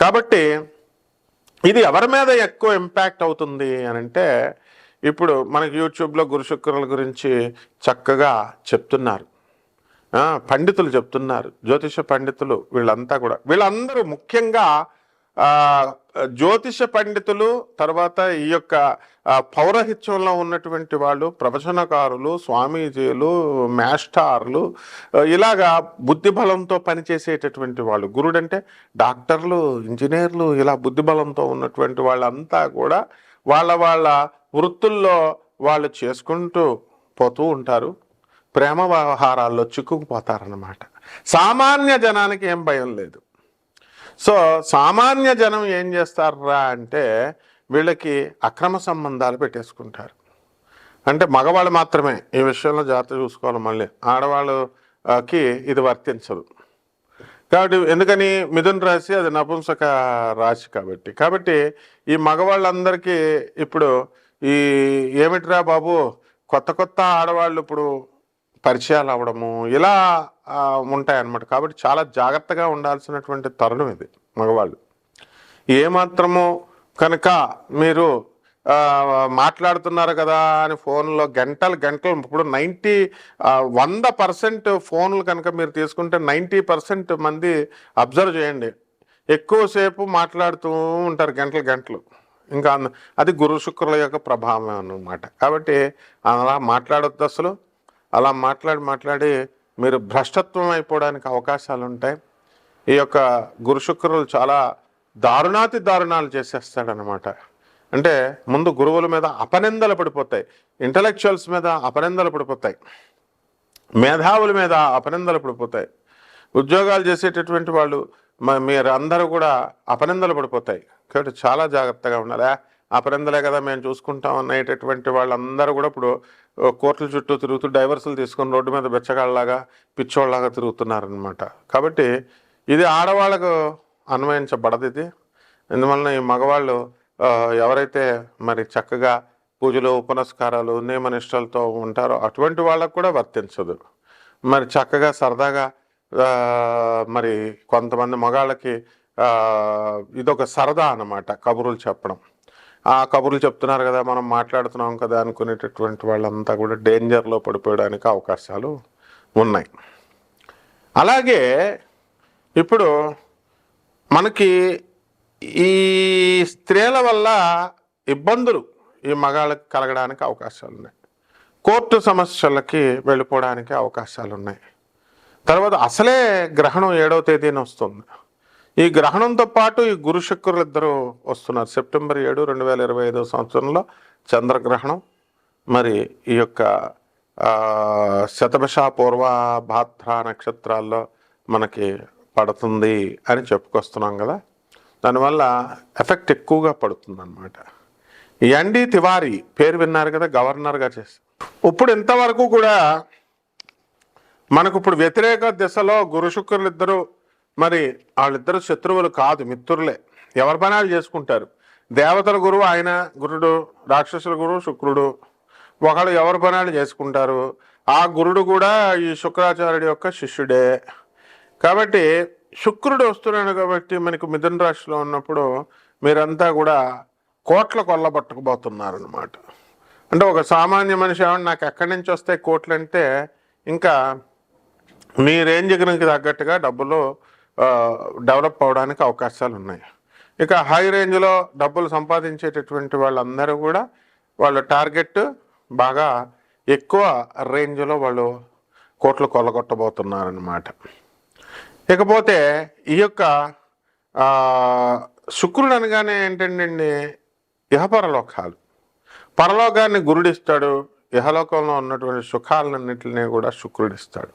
కాబట్టి ఇది ఎవరి మీద ఎక్కువ ఇంపాక్ట్ అవుతుంది అని అంటే ఇప్పుడు మనకి యూట్యూబ్లో గురు శుక్రుల గురించి చక్కగా చెప్తున్నారు. పండితులు చెప్తున్నారు. జ్యోతిష పండితులు వీళ్ళంతా కూడా. వీళ్ళందరూ ముఖ్యంగా జ్యోతిష పండితులు తర్వాత ఈ యొక్క పౌరహిత్యంలో ఉన్నటువంటి వాళ్ళు ప్రవచనకారులు స్వామీజీలు మాస్టార్లు ఇలాగా బుద్ధిబలంతో పనిచేసేటటువంటి వాళ్ళు. గురుడంటే డాక్టర్లు ఇంజనీర్లు ఇలా బుద్ధిబలంతో ఉన్నటువంటి వాళ్ళంతా కూడా వాళ్ళ వాళ్ళ వృత్తుల్లో వాళ్ళు చేసుకుంటూ పోతూ ఉంటారు. ప్రేమ వ్యవహారాల్లో చిక్కుకుపోతారన్నమాట. సామాన్య జనానికి ఏం భయం లేదు. సో సామాన్య జనం ఏం చేస్తారా అంటే వీళ్ళకి అక్రమ సంబంధాలు పెట్టేసుకుంటారు. అంటే మగవాళ్ళు మాత్రమే ఈ విషయంలో జాగ్రత్త చూసుకోవాలి మళ్ళీ. ఆడవాళ్ళకి ఇది వర్తించదు. కాబట్టి ఎందుకని మిథున్ రాశి అది నపుంసక రాశి కాబట్టి. కాబట్టి ఈ మగవాళ్ళందరికీ ఇప్పుడు ఈ ఏమిటిరా బాబు కొత్త కొత్త ఆడవాళ్ళు ఇప్పుడు పరిచయాలు అవ్వడము ఇలా ఉంటాయన్నమాట. కాబట్టి చాలా జాగ్రత్తగా ఉండాల్సినటువంటి తరుణం ఇది మగవాళ్ళు. ఏమాత్రము కనుక మీరు మాట్లాడుతున్నారు కదా అని ఫోన్లో గంటలు గంటలు ఇప్పుడు నైంటీ వంద పర్సెంట్ ఫోన్లు కనుక మీరు తీసుకుంటే నైంటీ పర్సెంట్ మంది అబ్జర్వ్ చేయండి. ఎక్కువసేపు మాట్లాడుతూ ఉంటారు గంటలు గంటలు. ఇంకా అది గురు శుక్రుల యొక్క ప్రభావం అన్నమాట. కాబట్టి అలా మాట్లాడొద్దు అసలు. అలా మాట్లాడి మాట్లాడి మీరు భ్రష్టత్వం అయిపోవడానికి అవకాశాలు ఉంటాయి ఈ యొక్క గురు శుక్రులు చాలా దారుణాతి దారుణాలు చేసేస్తాడనమాట అంటే ముందు గురువుల మీద అపనిందలు పడిపోతాయి. ఇంటలెక్చువల్స్ మీద అపనిందలు పడిపోతాయి. మేధావుల మీద అపనిందలు పడిపోతాయి. ఉద్యోగాలు చేసేటటువంటి వాళ్ళు మీరందరూ మీరు అందరూ కూడా అపనిందలు పడిపోతాయి. కాబట్టి చాలా జాగ్రత్తగా ఉండాలి. "ఆ, కదా మేము చూసుకుంటాం అనేటటువంటి వాళ్ళందరూ కూడా ఇప్పుడు కోర్టుల చుట్టూ తిరుగుతూ డైవర్సులు తీసుకొని రోడ్డు మీద బెచ్చగాళ్ళలాగా పిచ్చోళ్ళలాగా తిరుగుతున్నారనమాట కాబట్టి ఇది ఆడవాళ్ళకు అన్వయించబడదు ఇది ఎందువలన ఈ మగవాళ్ళు ఎవరైతే మరి చక్కగా పూజలు ఉపనస్కారాలు నియమనిష్టలతో ఉంటారో అటువంటి వాళ్ళకు కూడా వర్తించదు. మరి చక్కగా సరదాగా మరి కొంతమంది మగాళ్ళకి ఇదొక సరదా అన్నమాట కబుర్లు చెప్పడం. ఆ కబుర్లు చెప్తున్నారు కదా మనం మాట్లాడుతున్నాం కదా అనుకునేటటువంటి వాళ్ళంతా కూడా డేంజర్లో పడిపోయడానికి అవకాశాలు ఉన్నాయి. అలాగే ఇప్పుడు మనకి ఈ స్త్రీల వల్ల ఇబ్బందులు ఈ మగాళ్ళకి కలగడానికి అవకాశాలు ఉన్నాయి. కోర్టు సమస్యలకి వెళ్ళిపోవడానికి అవకాశాలు ఉన్నాయి. తర్వాత అసలే గ్రహణం ఏడవ తేదీన వస్తుంది. ఈ గ్రహణంతో పాటు ఈ గురు శుక్రులు ఇద్దరు వస్తున్నారు. సెప్టెంబర్ ఏడు రెండు వేల ఇరవై ఐదో సంవత్సరంలో చంద్రగ్రహణం. మరి ఈ యొక్క ఆ, శతభిష పూర్వ భాద్ర నక్షత్రాల్లో మనకి పడుతుంది అని చెప్పుకొస్తున్నాం కదా. దానివల్ల ఎఫెక్ట్ ఎక్కువగా పడుతుంది అనమాట ఎండి తివారీ పేరు విన్నారు కదా గవర్నర్గా చేసి. ఇప్పుడు ఇంతవరకు కూడా మనకు ఇప్పుడు వ్యతిరేక దిశలో గురు శుక్రులు ఇద్దరు మరి వాళ్ళిద్దరు శత్రువులు కాదు మిత్రులే. ఎవరి పనాలు చేసుకుంటారు? దేవతల గురువు ఆయన గురుడు రాక్షసుల గురువు శుక్రుడు. ఒకళ్ళు ఎవరి పనాలు చేసుకుంటారు? ఆ గురుడు కూడా ఈ శుక్రాచార్యుడి యొక్క శిష్యుడే. కాబట్టి శుక్రుడు వస్తున్నాడు కాబట్టి మనకు మిథున రాశిలో ఉన్నప్పుడు మీరంతా కూడా కోట్ల కొల్లబట్టుకుపోతున్నారనమాట అంటే ఒక సామాన్య మనిషి ఏమన్నా నాకు ఎక్కడి నుంచి వస్తాయి కోట్లు అంటే ఇంకా మీ రేంజ్ రేంజ్కి తగ్గట్టుగా డబ్బులు డెవలప్ అవడానికి అవకాశాలు ఉన్నాయి. ఇక హై రేంజ్లో డబ్బులు సంపాదించేటటువంటి వాళ్ళందరూ కూడా వాళ్ళ టార్గెట్ బాగా ఎక్కువ రేంజ్లో వాళ్ళు కోట్లు కొల్లగొట్టబోతున్నారనమాట ఇకపోతే ఈ యొక్క శుక్రుడు అనగానే ఏంటండి ఇహపరలోకాలు పరలోకాన్ని గురుడిస్తాడు ఇహలోకంలో ఉన్నటువంటి సుఖాలన్నింటినీ కూడా శుక్రుడిస్తాడు.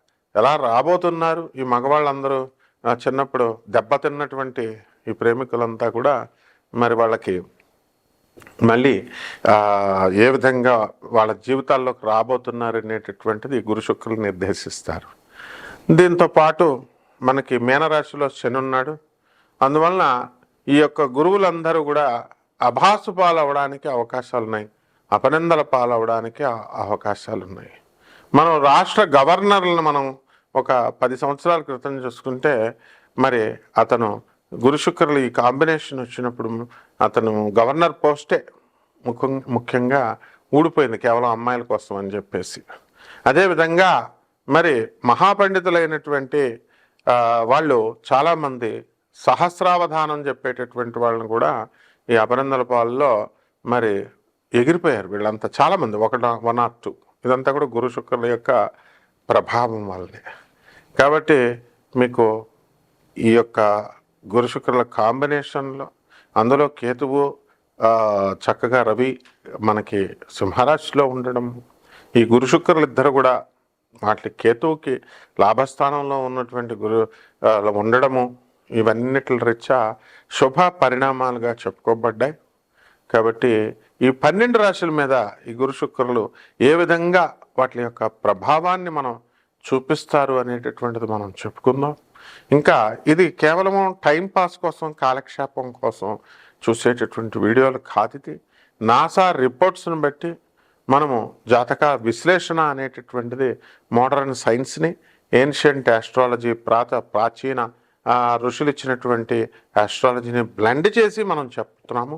ఎలా రాబోతున్నారు ఈ మగవాళ్ళందరూ? చిన్నప్పుడు దెబ్బతిన్నటువంటి ఈ ప్రేమికులంతా కూడా మరి వాళ్ళకి మళ్ళీ ఏ విధంగా వాళ్ళ జీవితాల్లోకి రాబోతున్నారు అనేటటువంటిది గురు శుక్రులు నిర్దేశిస్తారు. దీంతో పాటు మనకి మీనరాశిలో శని ఉన్నాడు. అందువలన ఈ యొక్క గురువులందరూ కూడా అభాసు పాలవడానికి అవకాశాలు ఉన్నాయి అపనిందల పాలవడానికి అవకాశాలు ఉన్నాయి మనం రాష్ట్ర గవర్నర్లను మనం ఒక పది సంవత్సరాల క్రితం చూసుకుంటే మరి అతను గురు శుక్రులు ఈ కాంబినేషన్ వచ్చినప్పుడు అతను గవర్నర్ పోస్టే ముఖ్యం ముఖ్యంగా ఊడిపోయింది కేవలం అమ్మాయిల కోసం అని చెప్పేసి. అదేవిధంగా మరి మహాపండితులైనటువంటి వాళ్ళు చాలామంది సహస్రావధానం చెప్పేటటువంటి వాళ్ళని కూడా ఈ అపరందల పాలలో మరి ఎగిరిపోయారు వీళ్ళంతా చాలామంది ఒకట వన్ ఆర్ టూ. ఇదంతా కూడా గురు శుక్రుల యొక్క ప్రభావం వల్లనే. కాబట్టి మీకు ఈ యొక్క గురు శుక్రుల కాంబినేషన్లో అందులో కేతువు చక్కగా రవి మనకి సింహరాశిలో ఉండడం ఈ గురు శుక్రులు ఇద్దరు కూడా వాటి కేతువుకి లాభస్థానంలో ఉన్నటువంటి గురు ఉండడము ఇవన్నిటి రీత్యా శుభ పరిణామాలుగా చెప్పుకోబడ్డాయి. కాబట్టి ఈ పన్నెండు రాశుల మీద ఈ గురు శుక్రులు ఏ విధంగా వాటి యొక్క ప్రభావాన్ని మనం చూపిస్తారు అనేటటువంటిది మనం చెప్పుకుందాం. ఇంకా ఇది కేవలం టైం పాస్ కోసం కాలక్షేపం కోసం చూసేటటువంటి వీడియోలు కాదు ఇది. నాసా రిపోర్ట్స్ని బట్టి మనము జాతక విశ్లేషణ అనేటటువంటిది మోడర్న్ సైన్స్ని ఏన్షియంట్ ఆస్ట్రాలజీ ప్రాత ప్రాచీన ఋషులు ఇచ్చినటువంటి ఆస్ట్రాలజీని బ్లెండ్ చేసి మనం చెప్తున్నాము.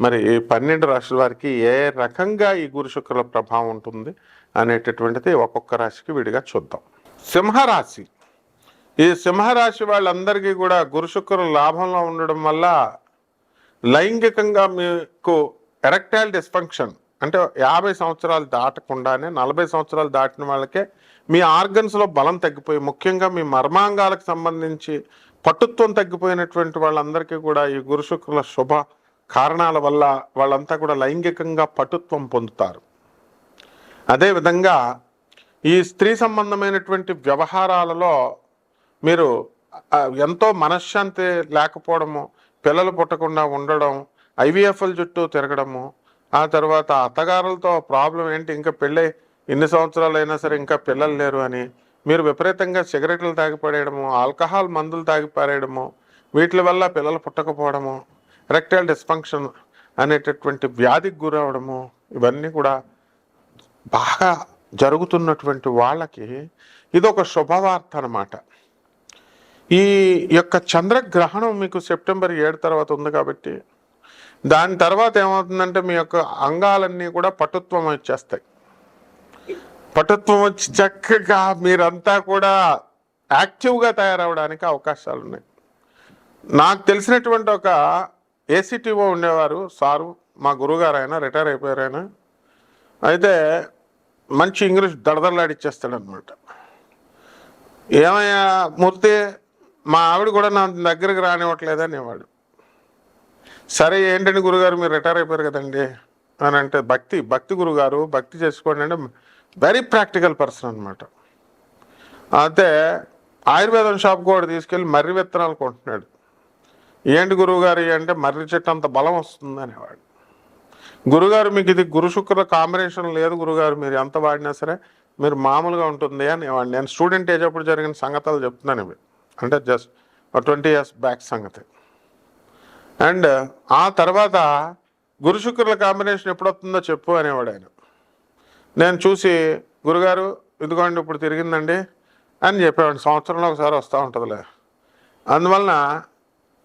మరి ఈ పన్నెండు రాశుల వారికి ఏ రకంగా ఈ గురు శుక్రుల ప్రభావం ఉంటుంది అనేటటువంటిది ఒక్కొక్క రాశికి విడిగా చూద్దాం. సింహరాశి. ఈ సింహరాశి వాళ్ళందరికీ కూడా గురు శుక్రులు లాభంలో ఉండడం వల్ల లైంగికంగా మీకు ఎరెక్టైల్ డిస్ఫంక్షన్ అంటే యాభై సంవత్సరాలు దాటకుండానే నలభై సంవత్సరాలు దాటిన వాళ్ళకే మీ ఆర్గన్స్లో బలం తగ్గిపోయి ముఖ్యంగా మీ మర్మాంగాలకు సంబంధించి పటుత్వం తగ్గిపోయినటువంటి వాళ్ళందరికీ కూడా ఈ గురు శుక్రుల శుభ కారణాల వల్ల వాళ్ళంతా కూడా లైంగికంగా పటుత్వం పొందుతారు. అదేవిధంగా ఈ స్త్రీ సంబంధమైనటువంటి వ్యవహారాలలో మీరు ఎంతో మనశ్శాంతి లేకపోవడము పిల్లలు పుట్టకుండా ఉండడం ఐవీఎఫ్ఎల్ చుట్టూ తిరగడము ఆ తర్వాత అత్తగారులతో ప్రాబ్లం ఏంటి ఇంకా పెళ్ళై ఇన్ని సంవత్సరాలు అయినా సరే ఇంకా పిల్లలు లేరు అని మీరు విపరీతంగా సిగరెట్లు తాగిపడేయడము ఆల్కహాల్ మందులు తాగిపారేయడము వీటి వల్ల పిల్లలు పుట్టకపోవడము ఎరెక్టైల్ డిస్ఫంక్షన్ అనేటటువంటి వ్యాధికి గురవడము ఇవన్నీ కూడా బాగా జరుగుతున్నటువంటి వాళ్ళకి ఇది ఒక శుభవార్త అనమాట ఈ యొక్క చంద్రగ్రహణం మీకు సెప్టెంబర్ ఏడు తర్వాత ఉంది కాబట్టి దాని తర్వాత ఏమవుతుందంటే మీ యొక్క అంగాలన్నీ కూడా పటుత్వం వచ్చేస్తాయి. పటుత్వం వచ్చి చక్కగా మీరంతా కూడా యాక్టివ్గా తయారవడానికి అవకాశాలు ఉన్నాయి నాకు తెలిసినటువంటి ఒక ఏసీటీఓ ఉండేవారు సారు మా గురుగారు ఆయన రిటైర్ అయిపోయారు ఆయన అయితే మంచి ఇంగ్లీష్ దడదడలాడిచ్చేస్తాడు అనమాట ఏమయ్యా మూర్తి మా ఆవిడ కూడా నా దగ్గరికి రానివ్వట్లేదు అనేవాడు. సరే ఏంటండి గురుగారు మీరు రిటైర్ అయిపోయారు కదండి? అని అంటే భక్తి భక్తి గురుగారు భక్తి చేసుకోండి అంటే వెరీ ప్రాక్టికల్ పర్సన్ అనమాట అయితే ఆయుర్వేదం షాప్ కూడా తీసుకెళ్ళి మర్రి విత్తనాలు కొంటున్నాడు. ఏంటి గురువుగారు? అంటే మర్రి చెట్టు అంత బలం వస్తుంది అనేవాడు. గురుగారు మీకు ఇది గురు శుక్ర కాంబినేషన్ లేదు గురుగారు మీరు ఎంత వాడినా సరే మీరు మామూలుగా ఉంటుంది అని నేను స్టూడెంట్ ఏజ్ అప్పుడు జరిగిన సంగతులు చెప్తున్నాను ఇవి. అంటే జస్ట్ ట్వంటీ ఇయర్స్ బ్యాక్ సంగతి. అండ్ ఆ తర్వాత గురు శుక్రుల కాంబినేషన్ ఎప్పుడొస్తుందో చెప్పు అనేవాడు ఆయన. నేను చూసి గురుగారు ఇదిగోండి ఇప్పుడు తిరిగిందండి అని చెప్పేవాడు సంవత్సరంలో ఒకసారి వస్తూ ఉంటుందిలే. అందువలన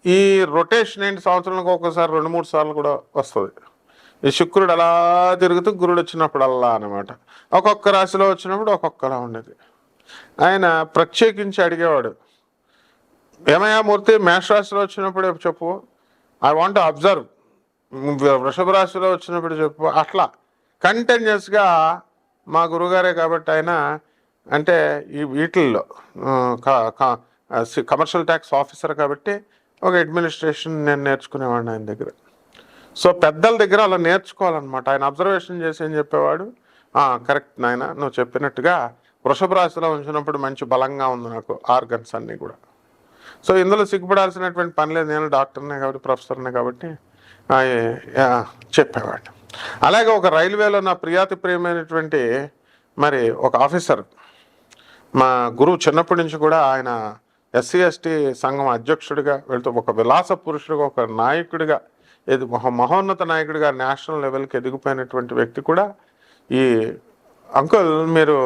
ఈ రొటేషన్ ఏంటి? సంవత్సరానికి ఒక్కసారి రెండు మూడు సార్లు కూడా వస్తుంది. ఈ శుక్రుడు అలా తిరుగుతూ గురుడు వచ్చినప్పుడు అలా అనమాట ఒక్కొక్క రాశిలో వచ్చినప్పుడు ఒక్కొక్కలా ఉండేది. ఆయన ప్రత్యేకించి అడిగేవాడు ఏమయ్యా మూర్తి మేషరాశిలో వచ్చినప్పుడు చెప్పు? ఐ వాంట్ అబ్జర్వ్ వృషభ రాశిలో వచ్చినప్పుడు చెప్పు. అట్లా కంటిన్యూస్గా మా గురుగారే కాబట్టి ఆయన అంటే ఈ వీటిల్లో కమర్షియల్ ట్యాక్స్ ఆఫీసర్ కాబట్టి ఒక అడ్మినిస్ట్రేషన్ నేను నేర్చుకునేవాడిని ఆయన దగ్గర. సో పెద్దల దగ్గర అలా నేర్చుకోవాలన్నమాట. ఆయన అబ్జర్వేషన్ చేసి ఏం చెప్పేవాడు? కరెక్ట్ నాయన నువ్వు చెప్పినట్టుగా వృషభ రాశిలో ఉంచినప్పుడు మంచి బలంగా ఉంది నాకు ఆర్గన్స్ అన్నీ కూడా. సో ఇందులో సిగ్గుపడాల్సినటువంటి పని లేదు. నేను డాక్టర్నే కాబట్టి ప్రొఫెసర్నే కాబట్టి చెప్పేవాడు అలాగే ఒక రైల్వేలో నా ప్రియాతి ప్రియమైనటువంటి మరి ఒక ఆఫీసర్ మా గురువు చిన్నప్పటి నుంచి కూడా ఆయన ఎస్సీ ఎస్టీ సంఘం అధ్యక్షుడిగా వెళ్తూ ఒక విలాస పురుషుడిగా ఒక నాయకుడిగా ఇది ఒక మహోన్నత నాయకుడిగా నేషనల్ లెవెల్కి ఎదిగిపోయినటువంటి వ్యక్తి కూడా ఈ అంకుల్ మీరు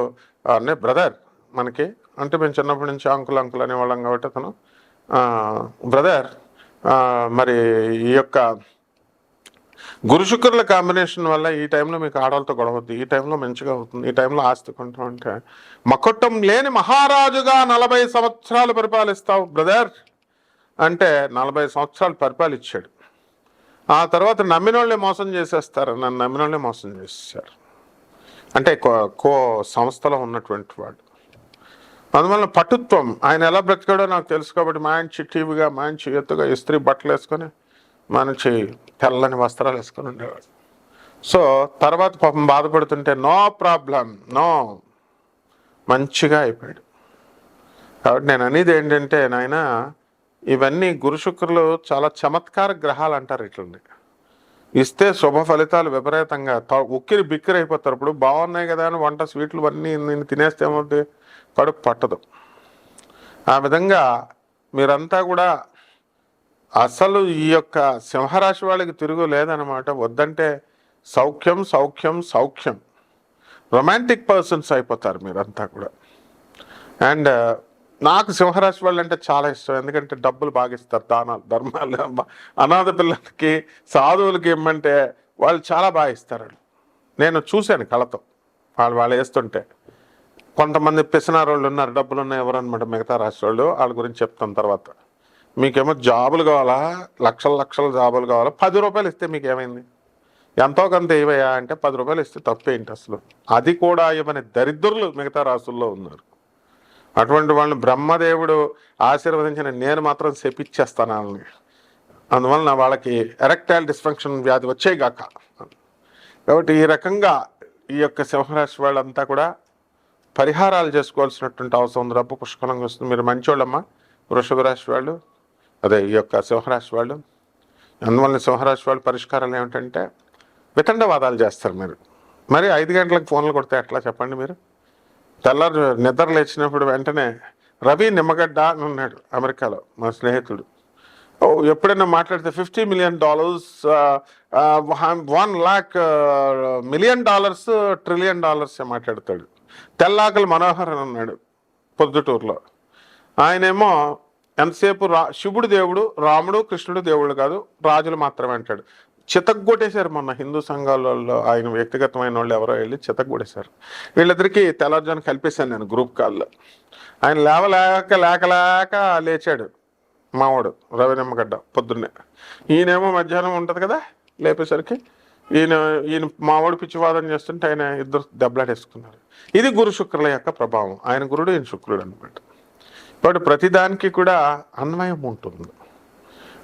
అనే బ్రదర్ మనకి. అంటే మేము చిన్నప్పటి నుంచి అంకుల్ అంకుల్ అనేవాళ్ళం కాబట్టి అతను. బ్రదర్ మరి ఈ యొక్క గురు శుక్రుల కాంబినేషన్ వల్ల ఈ టైంలో మీకు ఆడవాళ్ళతో గొడవద్దు ఈ టైంలో మంచిగా అవుతుంది ఈ టైంలో ఆస్తి కొంటాం అంటే మకుట్టం లేని మహారాజుగా నలభై సంవత్సరాలు పరిపాలిస్తావు బ్రదర్ అంటే నలభై సంవత్సరాలు పరిపాలించాడు ఆ తర్వాత నమ్మినోళ్ళే మోసం చేసేస్తారు నన్ను నమ్మినోళ్ళే మోసం చేసేసారు అంటే కో- కో సంస్థలో ఉన్నటువంటి వాడు అందువల్ల పటుత్వం ఆయన ఎలా బ్రతికాడో నాకు తెలుసు కాబట్టి మంచి టీవీగా మంచి ఎత్తుగా ఇస్త్రీ బట్టలు వేసుకొని మంచి తెల్లని వస్త్రాలు వేసుకొని ఉండేవాడు. సో తర్వాత పాపం బాధపడుతుంటే నో ప్రాబ్లం నో. మంచిగా అయిపోయాడు. కాబట్టి నేను అనేది ఏంటంటే నాయన ఇవన్నీ గురు శుక్రులు చాలా చమత్కార గ్రహాలు అంటారు ఇట్లని ఇస్తే శుభ ఫలితాలు విపరీతంగా ఉక్కిరి బిక్కిరి అయిపోతారు. ఇప్పుడు బాగున్నాయి కదా అని వంట స్వీట్లు అన్నీ నేను తినేస్తే ఏమవుతుంది కడుపు పట్టదు. ఆ విధంగా మీరంతా కూడా అసలు ఈ యొక్క సింహరాశి వాళ్ళకి తిరుగు లేదనమాట వద్దంటే సౌఖ్యం సౌఖ్యం సౌఖ్యం. రొమాంటిక్ పర్సన్స్ అయిపోతారు మీరంతా కూడా. అండ్ నాకు సింహరాశి వాళ్ళు అంటే చాలా ఇష్టం. ఎందుకంటే డబ్బులు బాగా ఇస్తారు దానాలు ధర్మాలు అనాథ పిల్లలకి సాధువులకి ఇమ్మంటే వాళ్ళు చాలా బాగా ఇస్తారు. నేను చూశాను కళతో. వాళ్ళు వాళ్ళు వేస్తుంటే. కొంతమంది పిసినారోళ్ళు ఉన్నారు డబ్బులు ఉన్నాయి ఎవరన్నమాట మిగతా రాష్ట్ర వాళ్ళు. వాళ్ళ గురించి చెప్తాను తర్వాత. మీకేమో జాబులు కావాలా? లక్షల లక్షల జాబులు కావాలా? పది రూపాయలు ఇస్తే మీకు ఏమైంది ఎంతో కొంత ఏవయ్యా అంటే పది రూపాయలు ఇస్తే తప్పేంటి అసలు? అది కూడా ఇవ్వని దరిద్రులు మిగతా రాసుల్లో ఉన్నారు. అటువంటి వాళ్ళని బ్రహ్మదేవుడు ఆశీర్వదించిన నేను మాత్రం శపిచ్చేస్తాను వాళ్ళని. అందువలన వాళ్ళకి ఎరెక్టైల్ డిస్ఫంక్షన్ వ్యాధి వచ్చేగాక కాబట్టి ఈ రకంగా ఈ యొక్క సింహరాశి వాళ్ళంతా కూడా పరిహారాలు చేసుకోవాల్సినటువంటి అవసరం ఉంది. రబ్బు పుష్కలంగా వస్తుంది. మీరు మంచోళ్ళమ్మా. వృషభ రాశి వాళ్ళు అదే ఈ యొక్క సింహరాశి వాళ్ళు. అందువల్ల సింహరాశి వాళ్ళు పరిష్కారాలు ఏమిటంటే వితండవాదాలు చేస్తారు మీరు. మరి ఐదు గంటలకు ఫోన్లు కొడితే ఎట్లా చెప్పండి మీరు? తెల్లారు నిద్ర లేచినప్పుడు వెంటనే రవి నిమ్మగడ్డ అని ఉన్నాడు అమెరికాలో మా స్నేహితుడు. ఎప్పుడైనా మాట్లాడితే fifty million dollars one lakh million dollars trillion dollars మాట్లాడతాడు. తెల్లాకలు మనోహర్ అని ఉన్నాడు పొద్దుటూరులో. ఆయనేమో ఎంతసేపు రా శివుడు దేవుడు రాముడు కృష్ణుడు దేవుడు కాదు రాజులు మాత్రమే అంటాడు. చితగ్గొట్టేశారు మొన్న హిందూ సంఘాలలో ఆయన వ్యక్తిగతమైన వాళ్ళు ఎవరో వెళ్ళి చితగ్గొట్టేశారు వీళ్ళిద్దరికీ తెల్లవారుజాను కల్పేశాను నేను గ్రూప్ కాల్లో. ఆయన లేవలేక లేకలేక లేచాడు మావాడు రవినమ్మగడ్డ పొద్దున్నే. ఈయనేమో మధ్యాహ్నం ఉంటుంది కదా లేపేసరికి ఈయన ఈయన మావాడు పిచ్చివాదం చేస్తుంటే ఆయన ఇద్దరు దెబ్బలాడేసుకున్నారు. ఇది గురు శుక్రుల యొక్క ప్రభావం. ఆయన గురుడు ఈయన శుక్రుడు అనమాట కాబట్టి ప్రతిదానికి కూడా అన్వయం ఉంటుంది.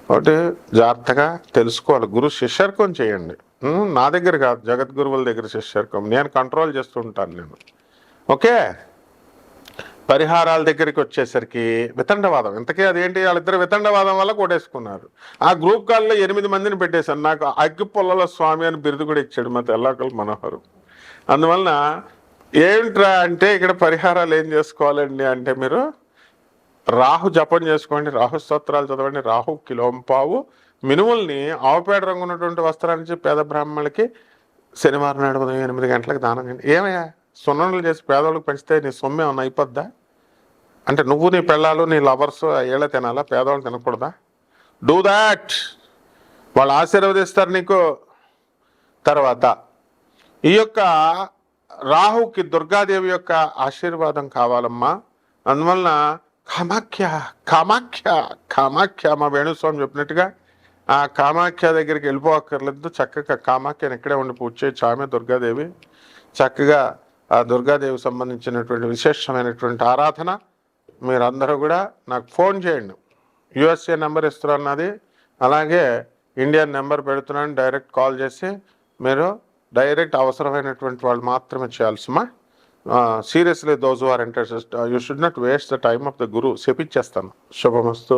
కాబట్టి జాగ్రత్తగా తెలుసుకోవాలి. గురు శిష్యర్కం చేయండి. నా దగ్గర కాదు జగద్గురువుల దగ్గర శిష్యర్కం. నేను కంట్రోల్ చేస్తూ ఉంటాను నేను. ఓకే? పరిహారాల దగ్గరికి వచ్చేసరికి వితండవాదం. ఇంతకీ అదేంటి? వాళ్ళిద్దరు వితండవాదం వల్ల కొట్టేసుకున్నారు. ఆ గ్రూప్ కాల్లో ఎనిమిది మందిని పెట్టేశాను నాకు అగ్గిపుల్లల స్వామి అని బిరుదు కూడా ఇచ్చాడు మా తెల్లాకలు మనోహరు. అందువలన ఏమిట్రా అంటే ఇక్కడ పరిహారాలు ఏం చేసుకోవాలండి అంటే మీరు రాహు జపం చేసుకోండి రాహు స్తోత్రాలు చదవండి రాహు కిలోంపావు. మినుముల్ని ఆవుపేడ రంగు ఉన్నటువంటి వస్త్రాన్ని పేద బ్రాహ్మణులకి శనివారం నాడు ఉదయం ఎనిమిది గంటలకు దానం చేయండి. ఏమయ్యా? సున్నలు చేసి పేదవాళ్ళకి పెంచితే నీ సొమ్మే ఏమన్నా అయిపోద్దా? అంటే నువ్వు నీ పిల్లలు నీ లవర్స్ ఏళ్ళ తినాలా? పేదవాళ్ళు తినకూడదా? డూ దాట్ వాళ్ళు ఆశీర్వదిస్తారు నీకు. తర్వాత ఈ యొక్క రాహుకి దుర్గాదేవి యొక్క ఆశీర్వాదం కావాలమ్మా. అందువలన కామాఖ్య కామాఖ్య కామాఖ్య మా వేణుస్వామి చెప్పినట్టుగా ఆ కామాఖ్య దగ్గరికి వెళ్ళిపోక్కర్లేదు చక్కగా కామాఖ్యని ఇక్కడే ఉండి పూజ చేయొచ్చు ఆమె దుర్గాదేవి. చక్కగా ఆ దుర్గాదేవి సంబంధించినటువంటి విశేషమైనటువంటి ఆరాధన. మీరందరూ కూడా నాకు ఫోన్ చేయండి. యుఎస్ఏ నెంబర్ ఇస్తున్నది అలాగే ఇండియన్ నెంబర్ పెడుతున్నాను. డైరెక్ట్ కాల్ చేసి మీరు డైరెక్ట్ అవసరమైనటువంటి వాళ్ళు మాత్రమే చేయాల్సిమా seriously those are interested you should not waste the time of the గురు చెప్పించేస్తాను శుభమస్తు.